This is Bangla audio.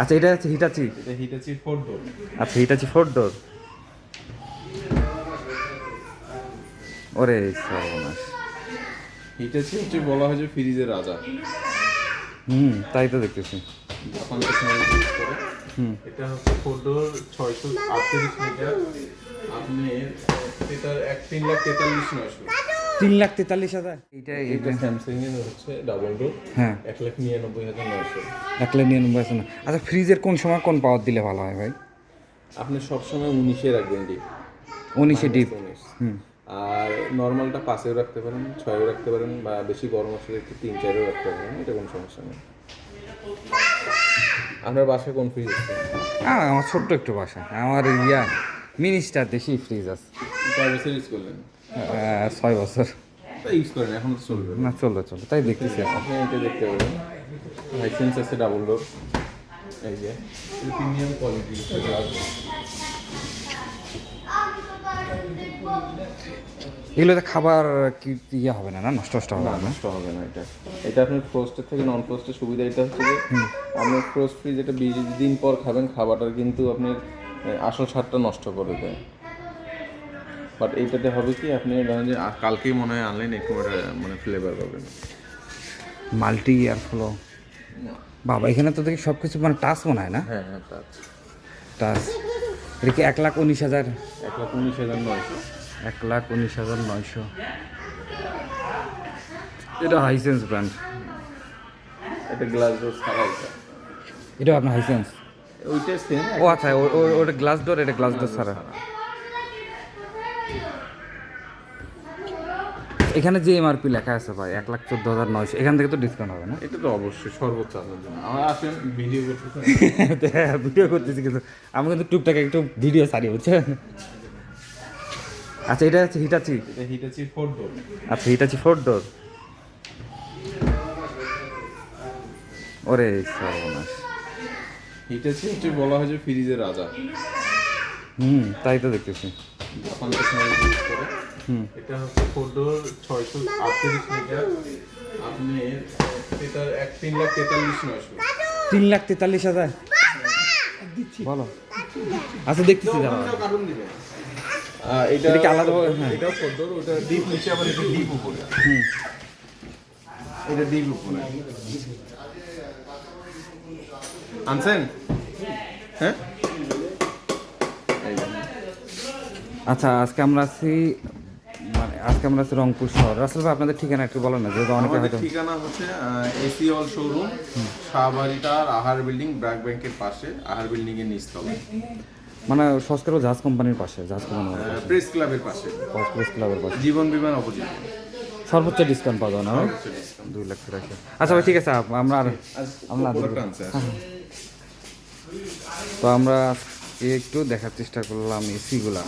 আচ্ছা এটা হচ্ছে হিটাচি এটা হিটাচি ফোর ডোর আচ্ছা হিটাচি ফোর ডোর ওরে সর্বনাশ। হিটাচি হচ্ছে বলা হয় যে ফ্রিজের রাজা। হুম তাই তো দেখতেছি। জাপান হুম। এটা হচ্ছে ফোর ডোর ছয়শো আটত্রিশ লিটার আপনি এটার এক তিন লাখ তেতাল্লিশ নয়শো। তিন লাখ তেতাল্লিশ হাজার। এইটা এটা স্যামসাং এর হচ্ছে ডাবল ডোর হ্যাঁ। এক লাখ নিরানব্বই হাজার নয়শো। এক লাখ নিরানব্বই না আচ্ছা ফ্রিজের কোন সময় কোন পাওয়ার দিলে ভালো হয় ভাই? আপনি সবসময় উনিশে রাখবেন ডিপ উনিশে ডিপ উনিশ। হুম। আর নর্মালটা পাঁচেও রাখতে পারেন ছয়েও রাখতে পারেন বা বেশি গরম আসলে একটু তিন চারেও রাখতে পারেন এটা কোনো সমস্যা নেই। আপনার বাসায় কোন ফ্রিজ আছে? আমার ছোট্ট একটু বাসা আমার ইয়া। মিনিস্টার দেশি ফ্রিজ আছে কয় বছর ইউজ করলেন? ছয় বছর। ইউজ করেন এখন চলবে। না চলবে চলবে। তাই দেখতেছি এখন। আপনি এটা দেখতে পাবেন লাইসেন্স আছে ডাবল ডোর এই যে প্রিমিয়াম কোয়ালিটি এগুলোতে খাবার কি ইয়ে হবে না না? নষ্ট নষ্ট হবে না নষ্ট হবে না এটা। এটা আপনার ফ্রোস্টের থেকে নন ফ্রোস্টের সুবিধা এটা হচ্ছে যে আপনি ফ্রোস্ট ফ্রিজ এটা বিশ দিন পর খাবেন খাবারটার কিন্তু আপনি আসল স্বাদটা নষ্ট করে দেয়। বাট এইটাতে হবে কি আপনি ধরেন যে কালকেই মনে হয় আনলেন একটু একটা মানে ফ্লেভার পাবেন। মাল্টি ইয়ার ফ্লো বাবা এখানে তো দেখি সব কিছু মানে টাচ মনে হয় না? হ্যাঁ হ্যাঁ আছে। টাচ। এটা কি এক লাখ উনিশ হাজার? এক লাখ উনিশ হাজার নয়শো। এক লাখ উনিশ হাজার নয়শো। এটা হাইসেন্স ব্র্যান্ড। এটা গ্লাস এটা। এটা আপনার হাইসেন্স? ওইটা সেম ও আচ্ছা ওটা গ্লাস ডোর এটা গ্লাস ডোর ছাড়া। এখানে যে এমআরপি লেখা আছে ভাই এক লাখ চোদ্দ হাজার নয়শো এখান থেকে তো ডিসকাউন্ট হবে না? এটা তো অবশ্যই সর্বোচ্চ আপনার জন্য। আমার আসেন ভিডিও করতেছেন ভিডিও করতেছি কিন্তু আমি কিন্তু টুকটাক একটু ভিডিও সারি বুঝছেন আচ্ছা এটা হচ্ছে হিটাচি হিটাচি ফোর ডোর আচ্ছা হিটাচি ফোর ডোর ওরে সর্বনাশ। হিটাচি হচ্ছে বলা হয় যে ফ্রিজের রাজা। হুম তাই তো দেখতেছি। জাপান টেকনোলজি ইউজ করে। হুম। এটা হচ্ছে ফোর ডোর ছয়শো আটত্রিশ লিটার আপনি এটার এক তিন লাখ তেতাল্লিশ নয়শো। তিন লাখ তেতাল্লিশ হাজার? বলো। আচ্ছা দেখতেছি এটা এটা কি আলাদা? হ্যাঁ। এটা ফোর ডোর ওটা ডিপ নিচে আবার এটা ডিপ উপরে। হুম। এটা ডিপ উপরে। আনছেন? হ্যাঁ? আচ্ছা আজকে আমরা আছি মানে আজকে আমরা আছি রংপুর শহর। রাসেল ভাই আপনাদের ঠিকানা একটু বলেন না যেহেতু অনেকে হয়তো ঠিকানা হচ্ছে এসি অল শোরুম শাহবাড়িটার আহার বিল্ডিং ব্র্যাক ব্যাংকের পাশে আহার বিল্ডিং এর নিচতলায়। মানে সংস্কার জাহাজ কোম্পানির পাশে জাহাজ কোম্পানির প্রেস ক্লাবের পাশে। প্রেস ক্লাবের পাশে। জীবন বিমান অপোজিট। সর্বোচ্চ ডিসকাউন্ট পাওয়া যায় না? দুই লাখ টাকা। আচ্ছা ভাই ঠিক আছে আমরা আর আমরা তো আমরা একটু দেখার চেষ্টা করলাম এসিগুলা